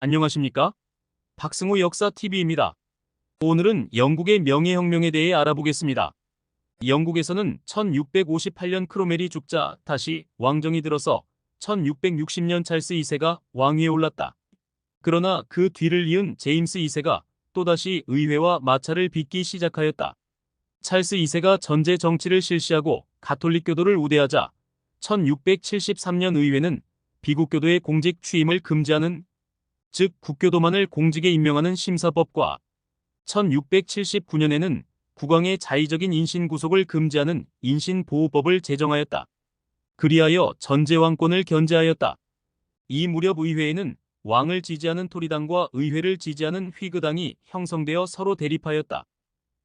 안녕하십니까? 박승호 역사TV입니다. 오늘은 영국의 명예혁명에 대해 알아보겠습니다. 영국에서는 1658년 크로멜이 죽자 다시 왕정이 들어서 1660년 찰스 2세가 왕위에 올랐다. 그러나 그 뒤를 이은 제임스 2세가 또다시 의회와 마찰을 빚기 시작하였다. 찰스 2세가 전제 정치를 실시하고 가톨릭 교도를 우대하자 1673년 의회는 비국교도의 공직 취임을 금지하는 즉 국교도만을 공직에 임명하는 심사법과 1679년에는 국왕의 자의적인 인신 구속을 금지하는 인신보호법을 제정하였다. 그리하여 전제왕권을 견제하였다. 이 무렵 의회에는 왕을 지지하는 토리당과 의회를 지지하는 휘그당이 형성되어 서로 대립하였다.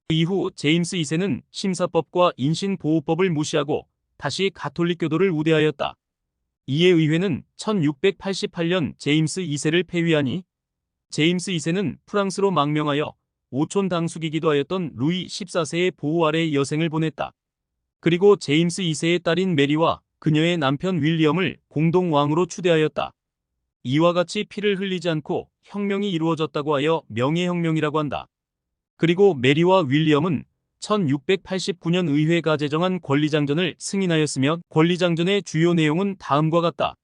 이후 제임스 2세는 심사법과 인신보호법을 무시하고 다시 가톨릭 교도를 우대하였다. 이에 의회는 1688년 제임스 2세를 폐위하니 제임스 2세는 프랑스로 망명하여 오촌 당숙이기도 하였던 루이 14세의 보호 아래 여생을 보냈다. 그리고 제임스 2세의 딸인 메리와 그녀의 남편 윌리엄을 공동 왕으로 추대하였다. 이와 같이 피를 흘리지 않고 혁명이 이루어졌다고 하여 명예혁명이라고 한다. 그리고 메리와 윌리엄은 1689년 의회가 제정한 권리장전을 승인하였으며 권리장전의 주요 내용은 다음과 같다.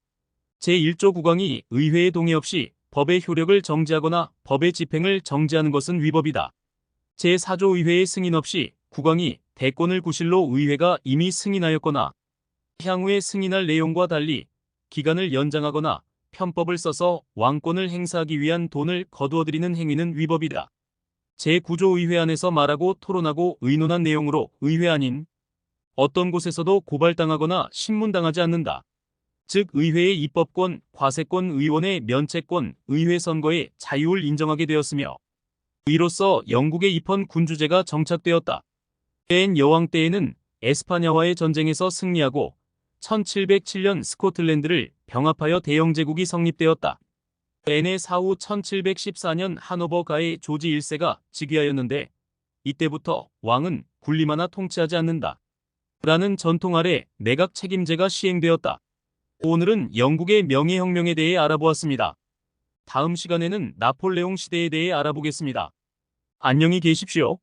제1조 국왕이 의회의 동의 없이 법의 효력을 정지하거나 법의 집행을 정지하는 것은 위법이다. 제4조 의회의 승인 없이 국왕이 대권을 구실로 의회가 이미 승인하였거나 향후에 승인할 내용과 달리 기간을 연장하거나 편법을 써서 왕권을 행사하기 위한 돈을 거두어들이는 행위는 위법이다. 제9조 의회 안에서 말하고 토론하고 의논한 내용으로 의회 아닌 어떤 곳에서도 고발당하거나 신문당하지 않는다. 즉 의회의 입법권, 과세권, 의원의 면책권, 의회 선거의 자유를 인정하게 되었으며 이로써 영국의 입헌 군주제가 정착되었다. 엔 여왕 때에는 에스파냐와의 전쟁에서 승리하고 1707년 스코틀랜드를 병합하여 대영제국이 성립되었다. 앤의 사후 1714년 하노버가의 조지 1세가 즉위하였는데 이때부터 왕은 군림하나 통치하지 않는다. 라는 전통 아래 내각 책임제가 시행되었다. 오늘은 영국의 명예혁명에 대해 알아보았습니다. 다음 시간에는 나폴레옹 시대에 대해 알아보겠습니다. 안녕히 계십시오.